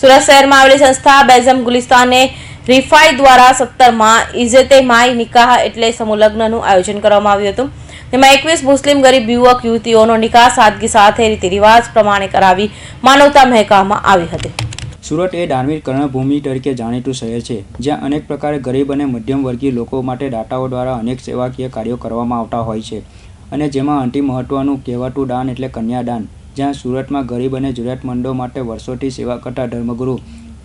સુરત શહેરમાં આવેલી સંસ્થા બેઝમ ગુલિસ્તાને રિફાઈ દ્વારા સત્તરમાં ઇઝતે માય નિકાહ એટલે સમૂહલગ્નનું આયોજન કરવામાં આવ્યું હતું. તેમાં એકવીસ મુસ્લિમ ગરીબ યુવક યુવતીઓનો નિકાહ સાદગી સાથે રીતિ રિવાજ પ્રમાણે કરાવી માનવતા મહેકવામાં આવી હતી. સુરત એ ધાર્મિક કર્ણભૂમિ તરીકે જાણીતું શહેર છે, જ્યાં અનેક પ્રકારે ગરીબ અને મધ્યમ વર્ગીય લોકો માટે દાતાઓ દ્વારા અનેક સેવાકીય કાર્યો કરવામાં આવતા હોય છે. અને જેમાં અંતિમ મહત્વનું કહેવાતું દાન એટલે કન્યાદાન. જ્યાં સુરતમાં ગરીબ અને જરૂરિયાતમંદો માટે વર્ષોથી સેવા કરતા ધર્મગુરુ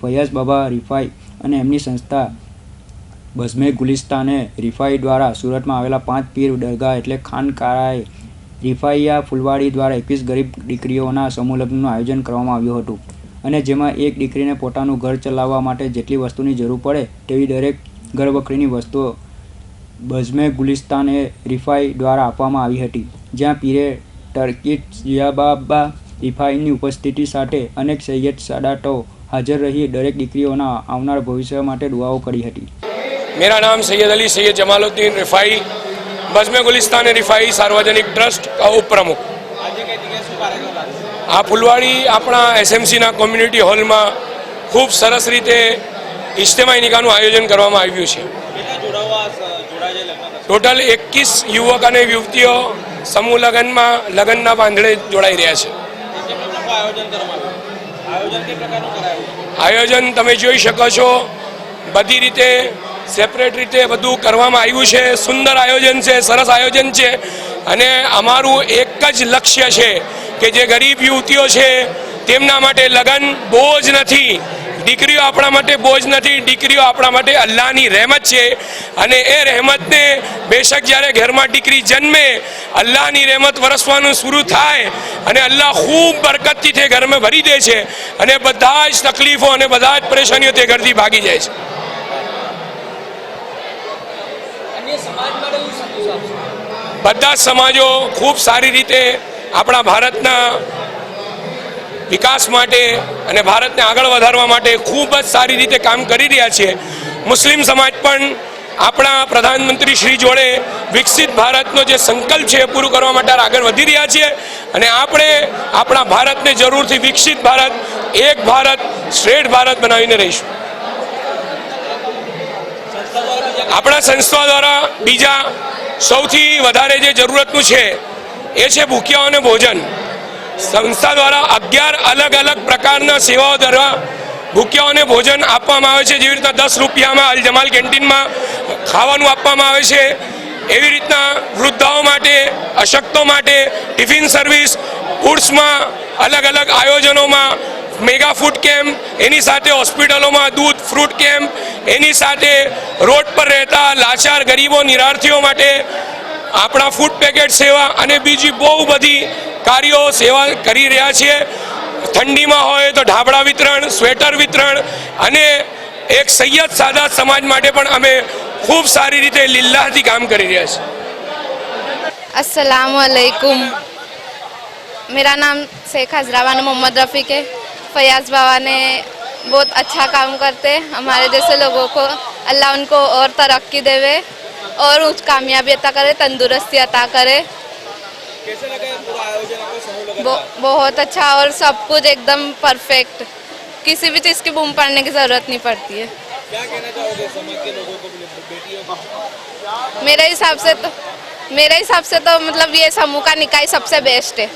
ફૈયાઝ બાબા રિફાઈ અને એમની સંસ્થા બઝમે ગુલિસ્તાને રિફાઈ દ્વારા સુરતમાં આવેલા પાંચ પીર દરગાહ એટલે ખાનકારાએ રિફાઈયા ફુલવાડી દ્વારા એકવીસ ગરીબ દીકરીઓના સમૂહ લગ્નનું આયોજન કરવામાં આવ્યું હતું. અને જેમાં એક દીકરીને પોતાનું ઘર ચલાવવા માટે જેટલી વસ્તુની જરૂર પડે તેવી દરેક ઘરવખરીની વસ્તુઓ બઝમે ગુલિસ્તાને રિફાઈ દ્વારા આપવામાં આવી હતી. જ્યાં પીરે ટર્કી ટર્કીટઝિયાબાબા ઇફાઈની ઉપસ્થિતિ સાથે અનેક સૈયદ સાદાતો હાજર રહી દરેક દીકરીઓના આવનાર ભવિષ્ય માટે દુઆઓ કરી હતી. મેરા નામ સૈયદ અલી સૈયદ જમાલુદ્દીન રિફાઈ બઝમે ગુલિસ્તાન રિફાઈ સાર્વજનિક ટ્રસ્ટ કા ઉપપ્રમુખ. આ ફુલવાડી આપણા એસએમસીના કોમ્યુનિટી હોલમાં ખૂબ સરસ રીતે ઇજ્તમાઈ નિકાનું આયોજન કરવામાં આવ્યું છે. ટોટલ એકવીસ યુવક અને યુવતીઓ સમૂહ લગ્નમાં, લગ્નના બાંધણે જોડાઈ રહ્યા છે. આયોજન તમે જોઈ શકો છો. બધી રીતે સેપરેટ રીતે બધું કરવામાં આવ્યું છે. સુંદર આયોજન છે, સરસ આયોજન છે. અને અમારું એક જ લક્ષ્ય છે કે જે ગરીબ યુવતીઓ છે, તેમના માટે લગ્ન બોજ નથી. દીકરીઓ આપણા માટે બોજ નથી દીકરીઓ આપણા માટે અલ્લાહની રહેમત છે. અને એ રહેમતને બેશક જ્યારે ઘરમાં દીકરી જન્મે અલ્લાહની રહેમત વરસવાનું શરૂ થાય અને અલ્લાહ ખૂબ બરકતથી તે ઘરમાં ભરી દે છે અને બધા જ તકલીફો અને બધા જ પરેશાનીઓ તે ઘરથી ભાગી જાય છે. બધા જ સમાજો ખૂબ સારી રીતે આપણા ભારતના વિકાસ માટે અને ભારતને આગળ વધારવા માટે ખૂબ જ સારી રીતે કામ કરી રહ્યા છે મુસ્લિમ સમાજ પણ આપણા પ્રધાનમંત્રી શ્રી જોડે વિકસિત ભારતનો જે સંકલ્પ છે એ પૂરું કરવા માટે આગળ વધી રહ્યા છીએ અને આપણે આપણા ભારતને જરૂરથી વિકસિત ભારત, એક ભારત, શ્રેષ્ઠ ભારત બનાવીને રહીશું. આપણા સંસ્થા દ્વારા બીજા સૌથી વધારે જે જરૂરતનું છે એ છે ભૂખ્યાઓને ભોજન. સંસ્થા દ્વારા અગિયાર અલગ અલગ પ્રકારના સેવાઓ દ્વારા ભૂખ્યાઓને ભોજન આપવામાં આવે છે. જેવી રીતના દસ રૂપિયામાં અલજમાલ કેન્ટીનમાં ખાવાનું આપવામાં આવે છે. એવી રીતના વૃદ્ધાઓ માટે, અશક્તો માટે ટિફિન સર્વિસ ફૂડ્સમાં અલગ અલગ આયોજનોમાં મેગા ફૂડ કેમ્પ, એની સાથે હોસ્પિટલોમાં દૂધ, ફ્રૂટ કેમ્પ, એની સાથે રોડ પર રહેતા લાચાર ગરીબો, નિરાર્થીઓ માટે આપણા ફૂડ પેકેટ સેવા અને બીજી બહુ બધી કાર્યો સેવા કરી રહ્યા છીએ ઠંડીમાં હોય તો ઢાબળા વિતરણ સ્વેટર વિતરણ અને એક સૈયદ સાદા સમાજ માટે પણ અમે ખૂબ સારી રીતે લીલ્લાહથી કામ કરી રહ્યા છીએ अस्सलाम वालेकुम मेरा नाम शेख हजरावान मोहम्मद रफ़ीक है फयाज बाबा ने बहुत अच्छा काम करते हैं हमारे जैसे लोगों को अल्लाह उनको और तरक्की देवे और उच्च कामयाबी अता करे तंदुरुस्ती अता करे। बो- बहुत अच्छा और सब कुछ एकदम परफेक्ट किसी भी चीज़ की बूम पड़ने की ज़रूरत नहीं पड़ती है। मेरे हिसाब से तो मेरे हिसाब से तो मतलब ये समूह का निकाय सबसे बेस्ट है।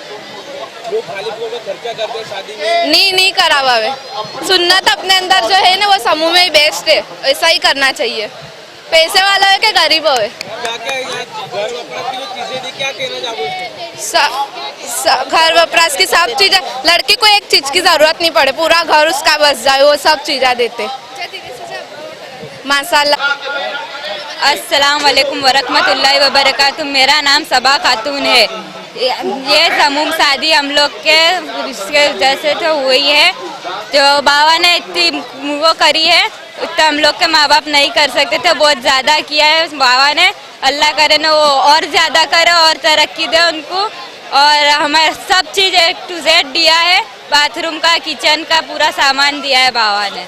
नहीं नहीं करा हुआ सुन्नत अपने अंदर जो है ना वो समूह में ही बेस्ट है। ऐसा ही करना चाहिए। पैसे वाला है कि गरीब हो? स- स- घर वपराश की सब चीज़ें लड़की को एक चीज़ की ज़रूरत नहीं पड़े पूरा घर उसका बस जाए वो सब चीज़ें देते। माशाल्लाह। अस्सलाम वालेकुम वरहमतुल्लाहि वबरकातुह। मेरा नाम सबा खातून है। ये समूह शादी हम लोग के जैसे तो हुई है। जो बाबा ने इतनी वो करी है उतना हम लोग के माँ बाप नहीं कर सकते थे बहुत ज़्यादा किया है उस बाबा ने अल्लाह करे ना वो और ज़्यादा करे और तरक्की दे उनको और हमें सब चीज़ एक टू जेड दिया है बाथरूम का किचन का पूरा सामान दिया है बाबा ने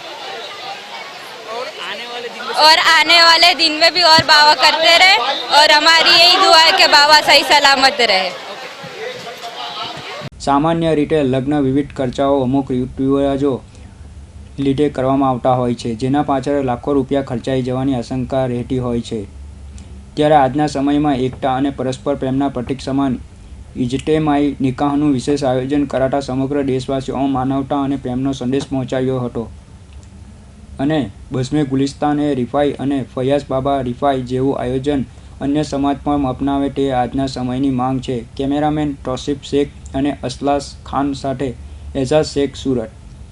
और आने वाले दिन में भी और बाबा करते रहे और हमारी यही दुआ है कि बाबा सही सलामत रहे સામાન્ય રીતે લગ્ન વિવિધ ખર્ચાઓ અમુક રિવાજો લીધે કરવામાં આવતા હોય છે, જેના પાછળ લાખો રૂપિયા ખર્ચાઈ જવાની આશંકા રહેતી હોય છે. ત્યારે આજના સમયમાં એકતા અને પરસ્પર પ્રેમના પ્રતિક સમાન ઇજટેમાઈ નિકાહનું વિશેષ આયોજન કરાતા સમગ્ર દેશવાસીઓમાં માનવતા અને પ્રેમનો સંદેશ પહોંચાડ્યો હતો. અને બસમે ગુલિસ્તાને રિફાઈ અને ફયાઝ બાબા રિફાઈ જેવું આયોજન અન્ય સમાજ પણ અપનાવે તે આજના સમયની માંગ છે. કેમેરામેન ટોસિફ શેખ અને અસલાસ ખાન સાથે એઝાઝ શેખ સુરત.